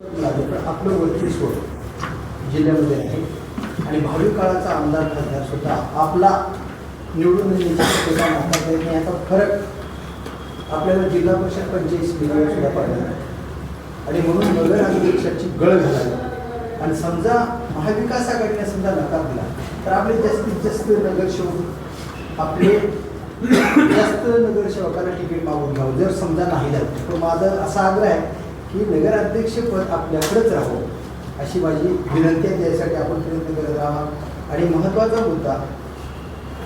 पण आपलं वर्चस्व जिल्ह्यामध्ये आहे. आणि भावी काळाचा आमदार खासदार सुद्धा आपला निवडून येण्याचा नाकारता येत नाही याचा फरक आपल्याला जिल्हा परिषद पंचायत समितीवर सुद्धा पडला आणि म्हणून नगर अध्यक्षाची गळ घालावी. आणि समजा महाविकास आघाडीने समजा नकार दिला तर आपले जास्तीत जास्त नगरसेवक आपले जास्त नगरसेवकाला तिकीट मागून घ्यावं. जर समजा नाही झालं तर माझा असा आग्रह आहे की नगराध्यक्षपद आपल्याकडेच राहावं अशी माझी विनंती आहे. त्यासाठी आपण प्रयत्न करत राहा आणि महत्त्वाचा मुद्दा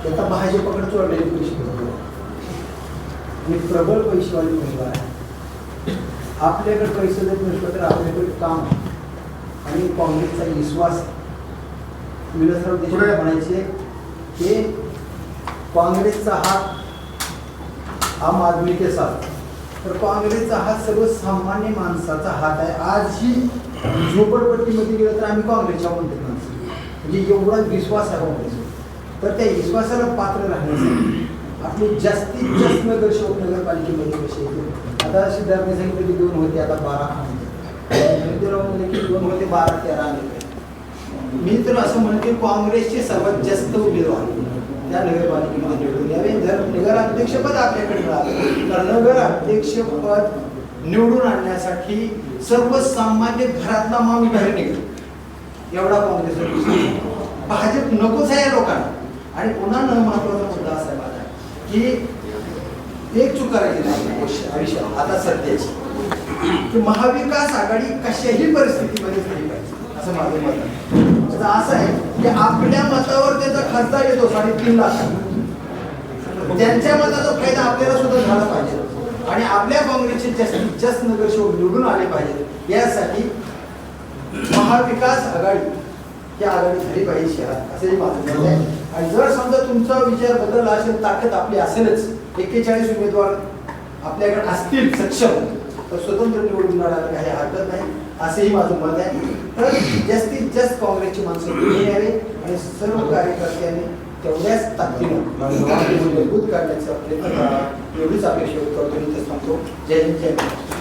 त्याचा भाजपकडे चोरलेले पैसे घेतो आणि प्रबळ पैसेवाली उमेदवार आहे. आपल्याकडे पैसे जर नसलं तर आपल्याकडे काम आणि काँग्रेसचा विश्वास विलासराव देशमुख. म्हणायचे की काँग्रेसचा हात आम आदमी के साथ तर काँग्रेसचा हा सर्वसामान्य माणसाचा हात आहे. आजही झोपडपट्टीमध्ये गेलं तर आम्ही काँग्रेसच्या म्हणतो माणसं. म्हणजे एवढा विश्वास आहे काँग्रेसवर. तर त्या विश्वासाला पात्र राहण्यासाठी आपले जास्तीत जास्त नगरसेवक नगरपालिकेमध्ये कसे येते आता सिद्धार्थने सांगितलं की दोन होते आता बारा होते. म्हणले की दोन होते बारा तेरा आले. मी तर असं म्हणते काँग्रेसचे सर्वात जास्त उमेदवार त्या नगरपालिकेमध्ये निवडून यावे. जर नगराध्यक्षपद आपल्याकडे मिळालं तर नगराध्यक्षपद निवडून आणण्यासाठी सर्वसामान्य घरातला माणूस बाहेर निघतो. एवढा काँग्रेस भाजप नकोच आहे या लोकांना. आणि पुन्हा न महत्त्वाचा मुद्दा असा आहे माझा की एक चूक करायची नाही. आयुष्यात. आता सध्याची. की महाविकास आघाडी कशाही परिस्थितीमध्ये झाली पाहिजे. असं माझं मत आहे. असं आहे की आपल्या मतावर त्याचा खासदार येतो साडेतीन लाख. त्यांच्या मताचा फायदा आपल्याला सुद्धा झाला पाहिजे. आणि आपल्या काँग्रेसचे जास्तीत जास्त नगरसेवक निवडून आले पाहिजे यासाठी महाविकास आघाडी ही आघाडी झाली पाहिजे शहरात. असंही माझं मत आहे. आणि जर समजा तुमचा विचार बदलला असेल ताकद आपली असेलच एक्केचाळीस उमेदवार आपल्याकडे असतील सक्षम तर स्वतंत्र निवडून लढायला काही हरकत नाही. असेही माझं मत आहे. तर जास्तीत जास्त काँग्रेसची माणसं पुढे यावे आणि सर्व कार्यकर्त्यांनी तेवढ्याच ताकदीनं मजबूत करण्याचा प्रयत्न करावा एवढीच अपेक्षा करतो. मी तर सांगतो. जय हिंद जय महाराष्ट्र.